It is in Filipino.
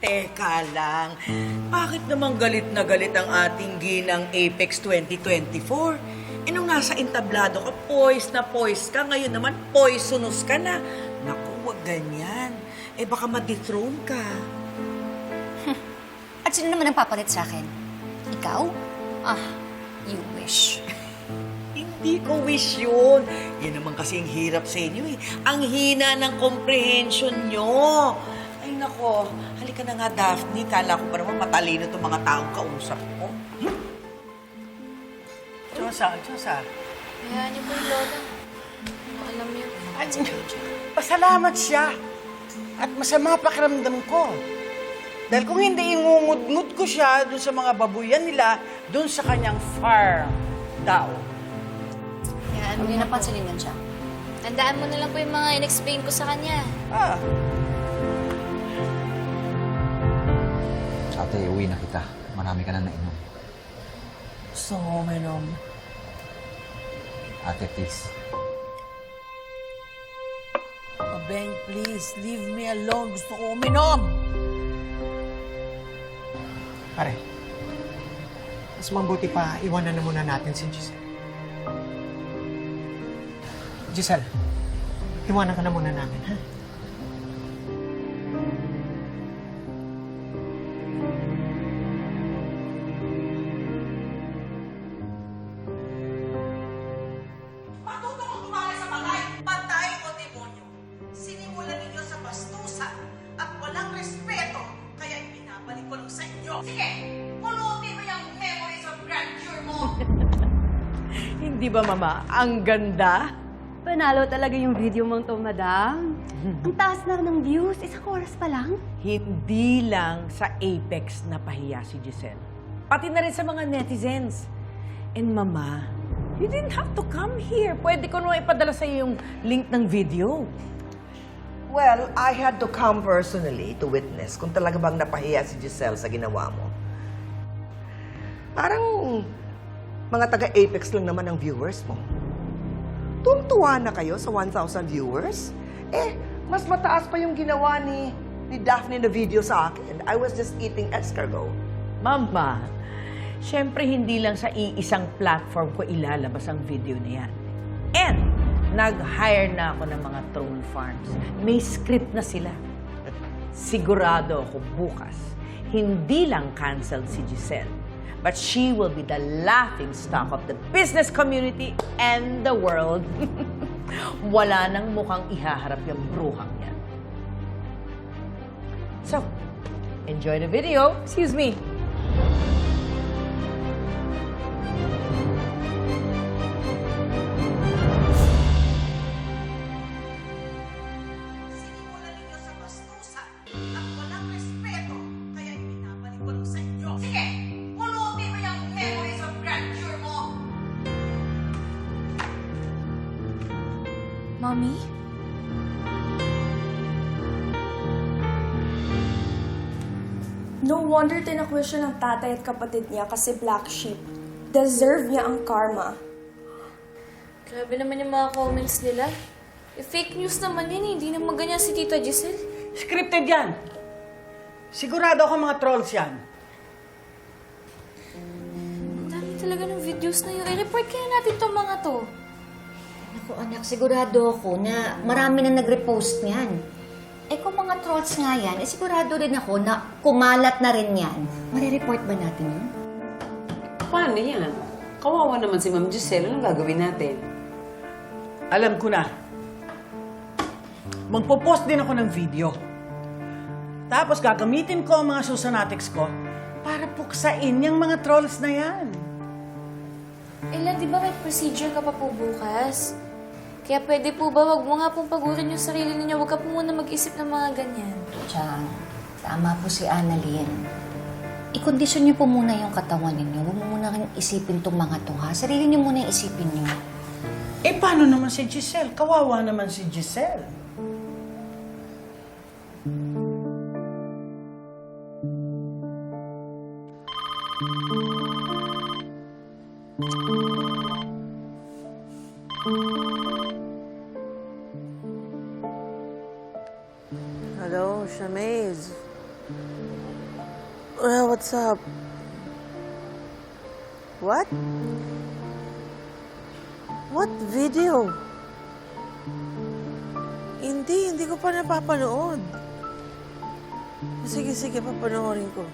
Teka lang, bakit naman galit na galit ang ating ginang Apex 2024? E nung nasa entablado ka, poise na poise ka, ngayon naman poisonous ka na. Naku, wag ganyan. Eh baka ma-dethrone ka. At sino naman ang papalit sa akin? Ikaw? Ah, you wish. Hindi ko wish yun. Yan naman kasi ang hirap sa inyo eh. Ang hina ng comprehension nyo. Ay nako, halika na nga Daphne. Kala ko pa naman matalino itong mga taong kausap ko. Hmm? Diyosa, Diyosa. Hayaan niyo po yung lola. Alam niyo. Ay, pasalamat siya. At masama pakiramdam ko. Dahil kung hindi ingungud-ngud ko siya dun sa mga babuyan nila, dun sa kanyang farm daw. Hayaan Ano niyo na po. napansinin yan siya? Tandaan mo na lang po yung mga in-explain ko sa kanya. Ah, Ate, uwi na kita. Marami ka na nainom. Gusto ko uminom. Ate, please. Oh, Beng, please, leave me alone. Gusto ko uminom. Pare, mas mabuti pa iwanan na muna natin si Giselle. Giselle, iwanan ka na muna namin, ha? Hindi ba, Mama? Ang ganda. Panalo talaga yung video mong to, madam. Ang taas na ng views, isang oras pa lang. Hindi lang sa Apex na pahiya si Giselle. Pati na rin sa mga netizens. And Mama, you didn't have to come here. Pwede ko naman ipadala sa iyo yung link ng video. Well, I had to come personally to witness kung talaga bang napahiya si Giselle sa ginawa mo. Parang mga taga-Apex lang naman ang viewers mo. Tuntuwa na kayo sa 1,000 viewers? Eh, mas mataas pa yung ginawa ni, ni Daphne na video sa akin. I was just eating escargot. Mama, syempre hindi lang sa iisang platform ko ilalabas ang video na yan. And, nag-hire na ako ng mga troll farms. May script na sila. Sigurado ako bukas, hindi lang canceled si Giselle, but she will be the laughing stock of the business community and the world. Wala nang mukhang ihaharap yung bruhang yan. So, enjoy the video. Excuse me. Mommy? No wonder tinakwil siya ng tatay at kapatid niya kasi black sheep. Deserve niya ang karma. Grabe naman yung mga comments nila. Eh, fake news naman yun eh. Hindi naman ganyan si Tita Giselle. scripted yan. Sigurado ako mga trolls yan. Ang dami talaga ng videos na yun. I-report kaya natin tong mga to. Naku anak, sigurado ako na marami na nag-repost niyan. Eh kung mga trolls nga yan, eh sigurado rin ako na kumalat na rin yan. Marireport ba natin yun? Paano yan? Kawawa naman si Ma'am Giselle. Anong gagawin natin? Alam ko na. Magpo-post din ako ng video. Tapos gagamitin ko ang mga susanatics ko para puksain yung mga trolls na yan. Ella, di ba may procedure ka pa po bukas? Kaya pwede po ba, wag mo nga pong pagurin yung sarili ninyo. Wag ka po muna mag-isip ng mga ganyan. Chang, tama po si Annalyn. I-condition niyo po muna yung katawan ninyo. Huwag mo muna kang isipin tong mga to, ha? Sarili niyo muna yung isipin niyo. Eh, paano naman si Giselle? Kawawa naman si Giselle. Hello, Shamiz. Well, what's up? What? What video? Hindi, hindi ko pa napapanood. Sige, sige, papanoorin ko.